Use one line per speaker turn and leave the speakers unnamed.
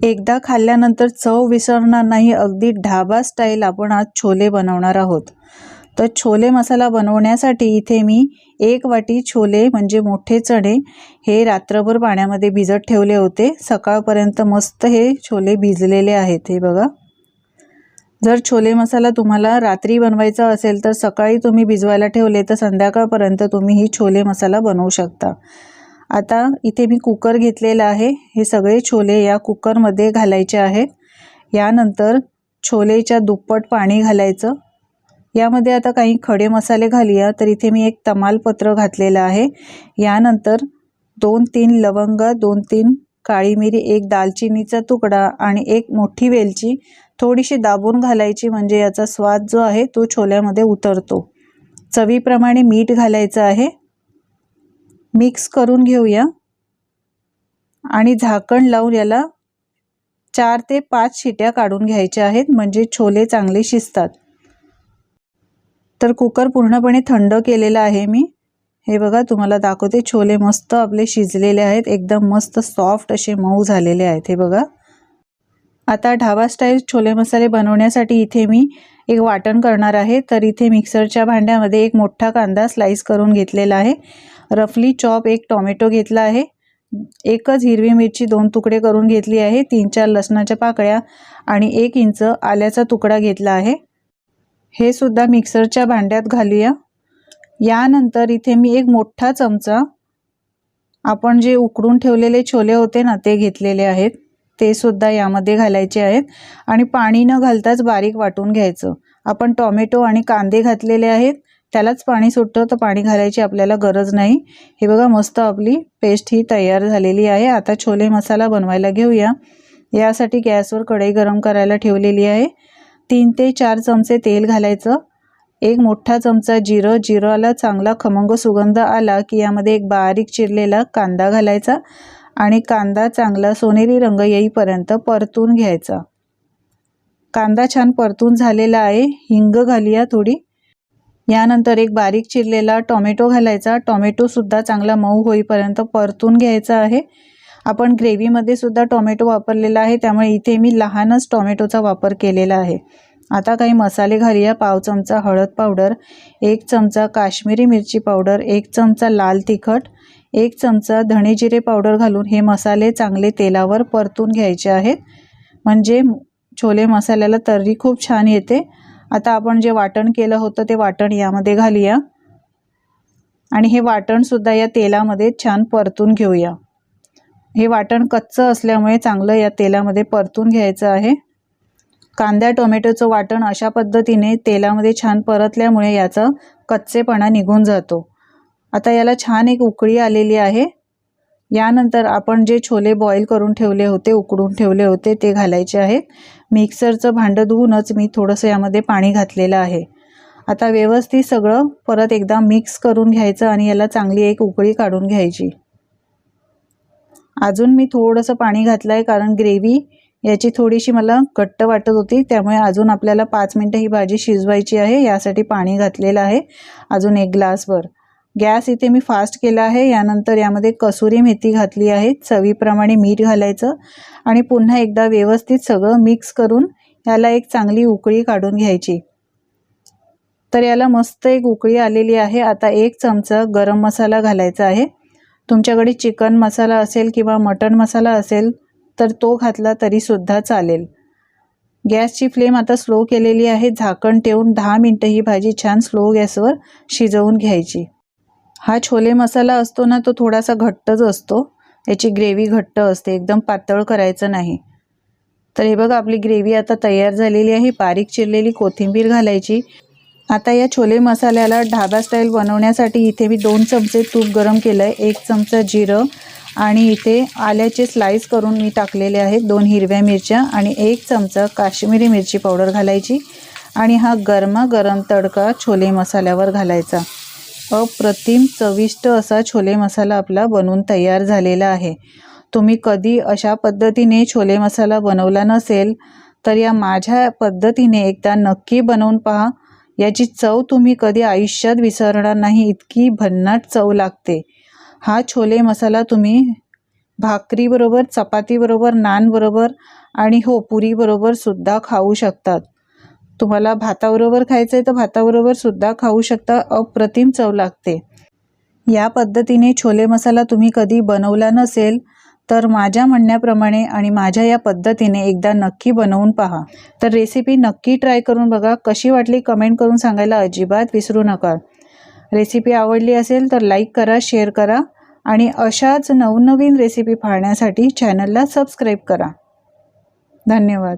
एकदा खाल्ल्यानंतर चव विसरणार नाही अगदी ढाबा स्टाईल आपण आज छोले बनवणार आहोत. तर छोले मसाला बनवण्यासाठी इथे मी एक वाटी छोले म्हणजे मोठे चणे हे रात्रभर पाण्यामध्ये भिजत ठेवले होते. सकाळपर्यंत मस्त हे छोले भिजलेले आहेत हे बघा. जर छोले मसाला तुम्हाला रात्री बनवायचा असेल तर सकाळी तुम्ही भिजवायला ठेवले तर संध्याकाळपर्यंत तुम्ही ही छोले मसाला बनवू शकता. आता इथे मी कुकर घेतलेला आहे. हे सगळे छोले या कुकरमध्ये घालायचे आहेत. यानंतर छोलेच्या दुप्पट पाणी घालायचं. यामध्ये आता काही खडे मसाले घालूया. तर इथे मी एक तमालपत्र घातलेलं आहे. यानंतर दोन तीन लवंग दोन तीन काळी मिरी एक दालचिनीचा तुकडा आणि एक मोठी वेलची थोडीशी दाबून घालायची म्हणजे याचा स्वाद जो आहे तो छोल्यामध्ये उतरतो. चवीप्रमाणे मीठ घालायचं आहे. मिक्स करून घेऊया. आणि झाकण लावून याला चार ते पाच शिट्या काढून घ्यायच्या आहेत म्हणजे छोले चांगले शिजतात. तर कुकर पूर्णपणे थंड केलेला आहे मी. हे बघा तुम्हाला दाखवते छोले मस्त आपले शिजलेले आहेत एकदम मस्त सॉफ्ट असे मऊ झालेले आहेत हे बघा. आता ढाबा स्टाईल छोले मसाले बनवण्यासाठी इथे मी एक वाटण करणार आहे. तर इथे मिक्सरच्या भांड्यामध्ये एक मोठा कांदा स्लाईस करून घेतलेला आहे. रफली चॉप एक टॉमॅटो घेतला आहे. एकच हिरवी मिरची दोन तुकडे करून घेतली आहे. तीन चार लसणाच्या पाकळ्या आणि एक इंच आल्याचा तुकडा घेतला आहे. हे सुद्धा मिक्सरच्या भांड्यात घालूया. यानंतर इथे मी एक मोठा चमचा आपण जे उकडून ठेवलेले छोले होते ना ते घेतलेले आहेत. ते सुद्धा यामध्ये घालायचे आहेत. आणि पाणी न घालताच बारीक वाटून घ्यायचं. आपण टॉमॅटो आणि कांदे घातलेले आहेत. त्यालाच पाणी सुटतं तर पाणी घालायची आपल्याला गरज नाही. हे बघा मस्त आपली पेस्ट ही तयार झालेली आहे. आता छोले मसाला बनवायला घेऊया. यासाठी गॅसवर कढई गरम करायला ठेवलेली आहे. तीन ते चार चमचे तेल घालायचं. एक मोठा चमचा जिरं. जिराला चांगला खमंग सुगंध आला की यामध्ये एक बारीक चिरलेला कांदा घालायचा. आणि कांदा चांगला सोनेरी रंग येईपर्यंत परतून घ्यायचा. कांदा छान परतून झालेला आहे. हिंग घालूया थोडी. यानंतर एक बारीक चिरलेला टॉमॅटो घालायचा. टॉमॅटोसुद्धा चांगला मऊ होईपर्यंत परतून घ्यायचा आहे. आपण ग्रेव्हीमध्ये सुद्धा टॉमॅटो वापरलेला आहे. त्यामुळे इथे मी लहानच टॉमॅटोचा वापर केलेला आहे. आता काही मसाले घालूया. पाव चमचा हळद पावडर एक चमचा काश्मीरी मिरची पावडर एक चमचा लाल तिखट एक चमचा धणे जिरे पावडर घालून हे मसाले चांगले तेलावर परतून घ्यायचे आहेत. म्हणजे छोले मसाल्याला तर्री खूप छान येते. आता आपण जे वाटण केलं होतं ते वाटण यामध्ये घालूया. आणि हे वाटणसुद्धा या तेलामध्ये छान परतून घेऊया. हे वाटण कच्चं असल्यामुळे चांगलं या तेलामध्ये परतून घ्यायचं आहे. कांद्या टोमॅटोचं वाटण अशा पद्धतीने तेलामध्ये छान परतल्यामुळे याचा कच्चेपणा निघून जातो. आता याला छान एक उकळी आलेली आहे. यानंतर आपण जे छोले बॉईल करून ठेवले होते उकडून ठेवले होते ते घालायचे आहेत. मिक्सरचं भांडं धुवूनच मी थोडंसं यामध्ये पाणी घातलेलं आहे. आता व्यवस्थित सगळं परत एकदा मिक्स करून घ्यायचं आणि याला चांगली एक उकळी काढून घ्यायची. अजून मी थोडंसं पाणी घातलं आहे कारण ग्रेव्ही याची थोडीशी मला घट्ट वाटत होती त्यामुळे अजून आपल्याला पाच मिनटं ही भाजी शिजवायची आहे यासाठी पाणी घातलेलं आहे. अजून एक ग्लासभर गॅस इथे मी फास्ट केला आहे. यानंतर यामध्ये कसुरी मेथी घातली आहे. चवीप्रमाणे मीठ घालायचं आणि पुन्हा एकदा व्यवस्थित सगळं मिक्स करून याला एक चांगली उकळी काढून घ्यायची. तर याला मस्त एक उकळी आलेली आहे. आता एक चमचा गरम मसाला घालायचा आहे. तुमच्याकडे चिकन मसाला असेल किंवा मटण मसाला असेल तर तो घातला तरीसुद्धा चालेल. गॅसची फ्लेम आता स्लो केलेली आहे. झाकण ठेवून दहा मिनटं ही भाजी छान स्लो गॅसवर शिजवून घ्यायची. हा छोले मसाला असतो ना तो थोडासा घट्टच असतो. याची ग्रेव्ही घट्ट असते एकदम पातळ करायचं नाही. तर हे बघा आपली ग्रेव्ही आता तयार झालेली आहे. बारीक चिरलेली कोथिंबीर घालायची. आता या छोले मसाल्याला ढाबा स्टाईल बनवण्यासाठी इथे मी दोन चमचे तूप गरम केलं आहे एक चमचा जिरं आणि इथे आल्याचे स्लाईस करून मी टाकलेले आहेत. दोन हिरव्या मिरच्या आणि एक चमचा काश्मीरी मिरची पावडर घालायची. आणि हा गरमागरम तडका छोले मसाल्यावर घालायचा. अप्रतिम चविष्ट असा छोले मसाला आपला बनवून तयार झालेला आहे. तुम्ही कधी अशा पद्धतीने छोले मसाला बनवला नसेल तर या माझ्या पद्धतीने एकदा नक्की बनवून पहा. याची चव तुम्ही कधी आयुष्यात विसरणार नाही इतकी भन्नाट चव लागते. हा छोले मसाला तुम्ही भाकरीबरोबर चपातीबरोबर नानबरोबर आणि हो पुरीबरोबर सुद्धा खाऊ शकतात. तुम्हाला भाताबरोबर खायचं आहे तर भाताबरोबर सुद्धा खाऊ शकता अप्रतिम चव लागते. या पद्धतीने छोले मसाला तुम्ही कधी बनवला नसेल तर माझ्या म्हणण्याप्रमाणे आणि माझ्या या पद्धतीने एकदा नक्की बनवून पहा. तर रेसिपी नक्की ट्राय करून बघा. कशी वाटली कमेंट करून सांगायला अजिबात विसरू नका. रेसिपी आवडली असेल तर लाईक करा शेअर करा आणि अशाच नवनवीन रेसिपी पाहण्यासाठी चॅनलला सबस्क्राईब करा. धन्यवाद.